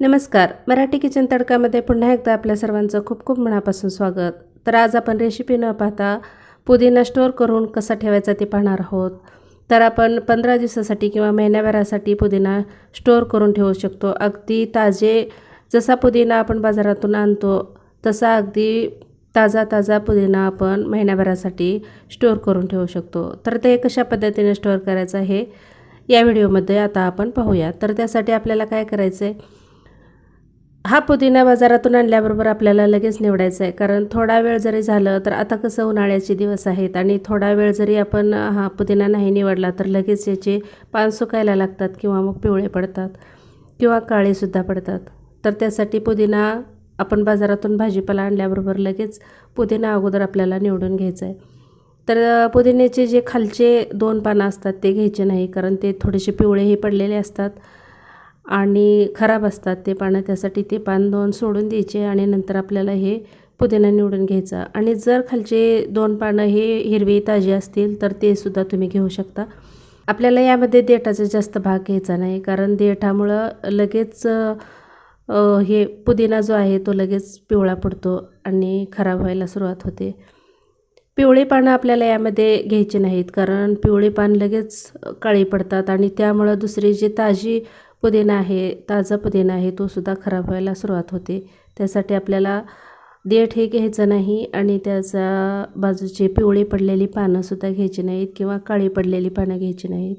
नमस्कार. मराठी किचन तडकामध्ये पुन्हा एकदा आपल्या सर्वांचं खूप खूप मनापासून स्वागत. तर आज आपण रेसिपी न पाहता पुदिना स्टोअर करून कसा ठेवायचा ते पाहणार आहोत. तर आपण पंधरा दिवसासाठी किंवा महिन्याभरासाठी पुदिना स्टोअर करून ठेवू शकतो. अगदी ताजे जसा पुदिना आपण बाजारातून आणतो तसा अगदी ताजा ताजा पुदिना आपण महिन्याभरासाठी स्टोअर करून ठेवू शकतो. तर ते कशा पद्धतीने स्टोअर करायचं हे या व्हिडिओमध्ये आता आपण पाहूया. तर त्यासाठी आपल्याला काय करायचं आहे हा पुदिना बाजारातून आणल्याबरोबर आपल्याला लगेच निवडायचा आहे. कारण थोडा वेळ जरी झालं तर आता कसं उन्हाळ्याचे दिवस आहेत आणि थोडा वेळ जरी आपण हा पुदिना नाही निवडला तर लगेच याचे पान सुकायला लागतात किंवा मग पिवळे पडतात किंवा काळेसुद्धा पडतात. तर त्यासाठी पुदिना आपण बाजारातून भाजीपाला आणल्याबरोबर लगेच पुदिना अगोदर आपल्याला निवडून घ्यायचं आहे. तर पुदिन्याचे जे खालचे दोन पानं असतात ते घ्यायचे नाही कारण ते थोडेसे पिवळेही पडलेले असतात. आणि खराब असतात ते पानं त्यासाठी ते पान दोन सोडून द्यायचे आणि नंतर आपल्याला हे पुदिना निवडून घ्यायचा. आणि जर खालचे दोन पानं हे हिरवी ताजी असतील तर ते सुद्धा तुम्ही घेऊ शकता. आपल्याला यामध्ये देठाचा जास्त भाग घ्यायचा नाही कारण देठामुळं लगेच हे पुदिना जो आहे तो लगेच पिवळा पडतो आणि खराब व्हायला सुरुवात होते. पिवळी पानं आपल्याला यामध्ये घ्यायची नाहीत कारण पिवळी पान लगेच काळी पडतात आणि त्यामुळं दुसरी जी ताजी पुदिना आहे ताजा पुदिना आहे तो सुद्धा खराब व्हायला सुरुवात होते. त्यासाठी आपल्याला देठ हे घ्यायचं नाही आणि त्याचा बाजूचे पिवळी पडलेली पानंसुद्धा घ्यायची नाहीत किंवा काळी पडलेली पानं घ्यायची नाहीत.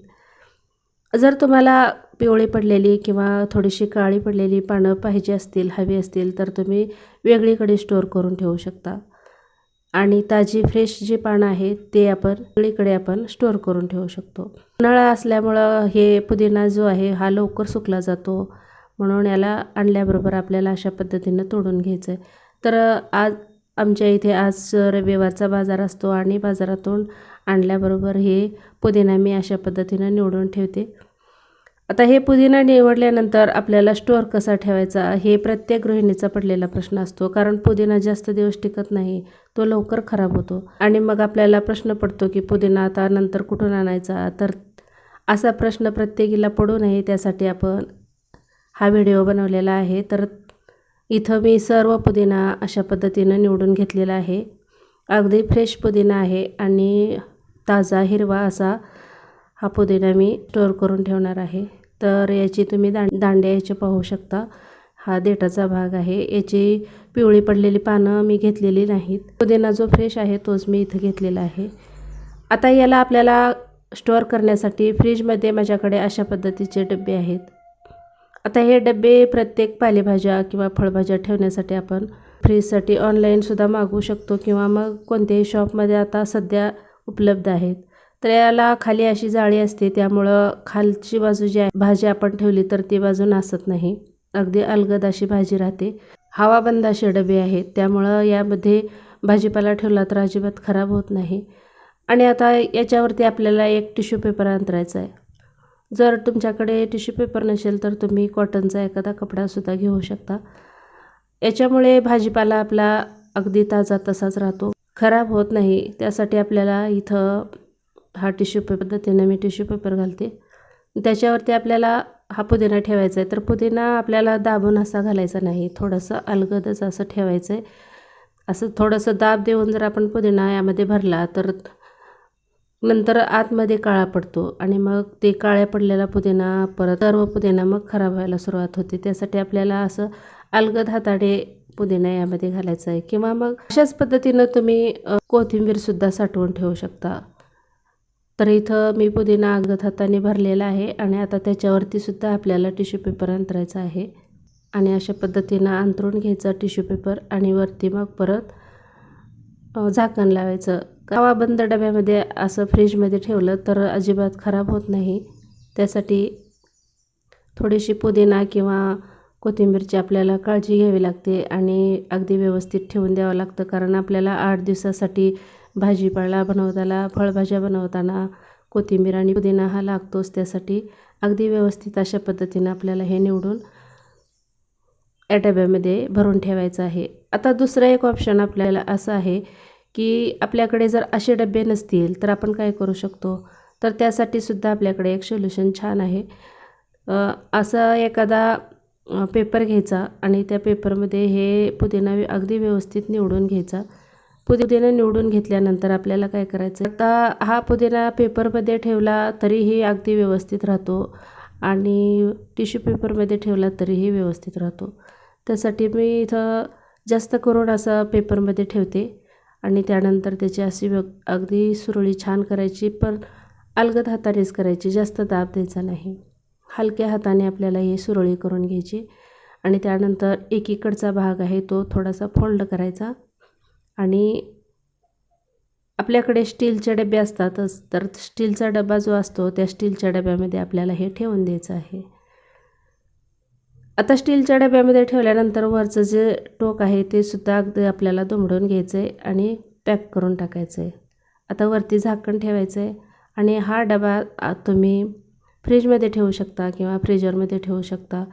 जर तुम्हाला पिवळी पडलेली किंवा थोडीशी काळी पडलेली पानं पाहिजे असतील हवी असतील तर तुम्ही वेगळीकडे स्टोअर करून ठेवू शकता. आणि ताजी फ्रेश जी पानं आहेत ते आपण सगळीकडे आपण स्टोअर करून ठेवू शकतो. उन्हाळा असल्यामुळं हे पुदिना जो आहे हा लवकर सुकला जातो. म्हणून याला आणल्याबरोबर आपल्याला अशा पद्धतीनं तोडून घ्यायचं आहे तर आज आमच्या इथे आज रविवारचा बाजार असतो आणि बाजारातून आणल्याबरोबर हे पुदिना मी अशा पद्धतीनं निवडून ठेवते. आता हे पुदिना निवडल्यानंतर आपल्याला स्टोअर कसा ठेवायचा हे प्रत्येक गृहिणीचा पडलेला प्रश्न असतो. कारण पुदिना जास्त दिवस टिकत नाही तो लवकर खराब होतो. आणि मग आपल्याला प्रश्न पडतो की पुदिना आता नंतर कुठून आणायचा? तर असा प्रश्न प्रत्येकीला पडू नये त्यासाठी आपण हा व्हिडिओ बनवलेला आहे. तर इथं मी सर्व पुदिना अशा पद्धतीनं निवडून घेतलेला आहे. अगदी फ्रेश पुदिना आहे आणि ताजा हिरवा असा हा पुदिना मी स्टोअर करून ठेवणार आहे. तर याची तुम्ही दां दांड्या याचे पाहू शकता. हा देठाचा भाग आहे. याची पिवळी पडलेली पानं मी घेतलेली नाहीत. पुदिना जो फ्रेश आहे तोच मी इथं घेतलेला आहे. आता याला आपल्याला स्टोअर करण्यासाठी फ्रीजमध्ये माझ्याकडे अशा पद्धतीचे डबे आहेत. आता हे डबे प्रत्येक पालेभाज्या किंवा फळभाज्या ठेवण्यासाठी आपण फ्रीजसाठी ऑनलाईनसुद्धा मागवू शकतो किंवा मग कोणत्याही शॉपमध्ये आता सध्या उपलब्ध आहेत. तर याला खाली अशी जाळी असते त्यामुळं खालची बाजू जी आहे भाजी आपण ठेवली तर ती बाजू नासत नाही. अगदी अलगद अशी भाजी राहते. हवाबंद असे डबे आहेत त्यामुळं यामध्ये भाजीपाला ठेवला तर अजिबात खराब होत नाही. आणि आता याच्यावरती आपल्याला एक टिश्यू पेपर अंतरायचा आहे. जर तुमच्याकडे टिश्यू पेपर नसेल तर तुम्ही कॉटनचा एखादा कपडासुद्धा घेऊ शकता. याच्यामुळे भाजीपाला आपला अगदी ताजा तसाच राहतो. खराब होत नाही त्यासाठी आपल्याला इथं हा टिश्यू पेपर पद्धतीनं मी टिश्यू पेपर घालते. त्याच्यावरती आपल्याला हा पुदिना ठेवायचा आहे. तर पुदिना आपल्याला दाबून असा घालायचा नाही. थोडंसं अलगदच असं ठेवायचं आहे असं थोडंसं दाब देऊन जर आपण पुदिना यामध्ये भरला तर नंतर आतमध्ये काळा पडतो आणि मग ते काळ्या पडलेला पुदिना परत सर्व पुदिना मग खराब व्हायला सुरुवात होते. त्यासाठी आपल्याला असं अलगद हाताडे पुदिना यामध्ये घालायचं आहे. किंवा मग अशाच पद्धतीनं तुम्ही कोथिंबीरसुद्धा साठवून ठेवू शकता. तर इथं मी पुदिना अगत हाताने भरलेला आहे आणि आता त्याच्यावरती सुद्धा आपल्याला टिश्यू पेपर अंतरायचा आहे. आणि अशा पद्धतीनं अंतरून घ्यायचा टिश्यू पेपर आणि वरती मग परत झाकण लावायचं. कावा बंद डब्यामध्ये असं फ्रीजमध्ये ठेवलं तर अजिबात खराब होत नाही. त्यासाठी थोडीशी पुदिना किंवा कोथिंबीरची आपल्याला काळजी घ्यावी लागते आणि अगदी व्यवस्थित ठेवून द्यावं लागतं कारण आपल्याला आठ दिवसासाठी भाजीपाला बनवताना फळभाज्या बनवताना कोथिंबीर आणि पुदिना हा लागतोच त्यासाठी. अगदी व्यवस्थित अशा पद्धतीनं आपल्याला हे निवडून या डब्यामध्ये भरून ठेवायचं आहे. आता दुसरं एक ऑप्शन आपल्याला असं आहे की आपल्याकडे जर असे डबे नसतील तर आपण काय करू शकतो? तर त्यासाठी सुद्धा आपल्याकडे एक सोल्युशन छान आहे. असं एखादा पेपर घ्यायचा आणि त्या पेपरमध्ये हे पुदिना अगदी व्यवस्थित निवडून घ्यायचा. पुदिना निवडून घेतल्यानंतर आपल्याला काय करायचं आता हा पुदिना पेपरमध्ये ठेवला तरीही अगदी व्यवस्थित राहतो आणि टिश्यू पेपरमध्ये ठेवला तरीही व्यवस्थित राहतो. त्यासाठी मी इथं जास्त करून असं पेपरमध्ये ठेवते आणि त्यानंतर त्याची अशी व्य अगदी सुरळी छान करायची पण अलगद हातानेच करायची जास्त दाब द्यायचा नाही. हलक्या हाताने आपल्याला ही सुरळी करून घ्यायची आणि त्यानंतर एकीकडचा भाग आहे तो थोडासा फोल्ड करायचा. आणि आपल्याकडे स्टीलचे डबे असतातच तर स्टीलचा डबा जो असतो त्या स्टीलच्या डब्यामध्ये आपल्याला हे ठेवून द्यायचं आहे. आता स्टीलच्या डब्यामध्ये ठेवल्यानंतर वरचं जे टोक आहे ते सुद्धा अगदी आपल्याला दुमडून घ्यायचं आहे आणि पॅक करून टाकायचं आहे आता वरती झाकण ठेवायचं आहे आणि हा डबा तुम्ही फ्रीजमध्ये ठेवू शकता किंवा फ्रीजरमध्ये ठेवू शकता.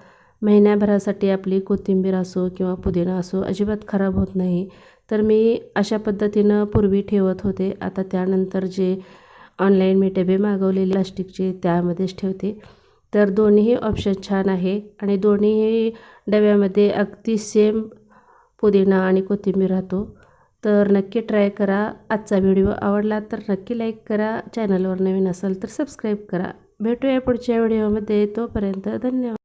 महिन्याभरासाठी आपली कोथिंबीर असो किंवा पुदिना असो अजिबात खराब होत नाही. तर मी अशा पद्धतीनं पूर्वी ठेवत होते. आता त्यानंतर जे ऑनलाईन मी डबे मागवलेले प्लास्टिकचे त्यामध्येच ठेवते. तर दोन्हीही ऑप्शन छान आहे आणि दोन्हीही डब्यामध्ये अगदी सेम पुदिना आणि कोथिंबीर राहतो. तर नक्की ट्राय करा. आजचा व्हिडिओ आवडला तर नक्की लाईक करा. चॅनलवर नवीन असाल तर सबस्क्राईब करा. भेटूया पुढच्या व्हिडिओमध्ये तोपर्यंत धन्यवाद.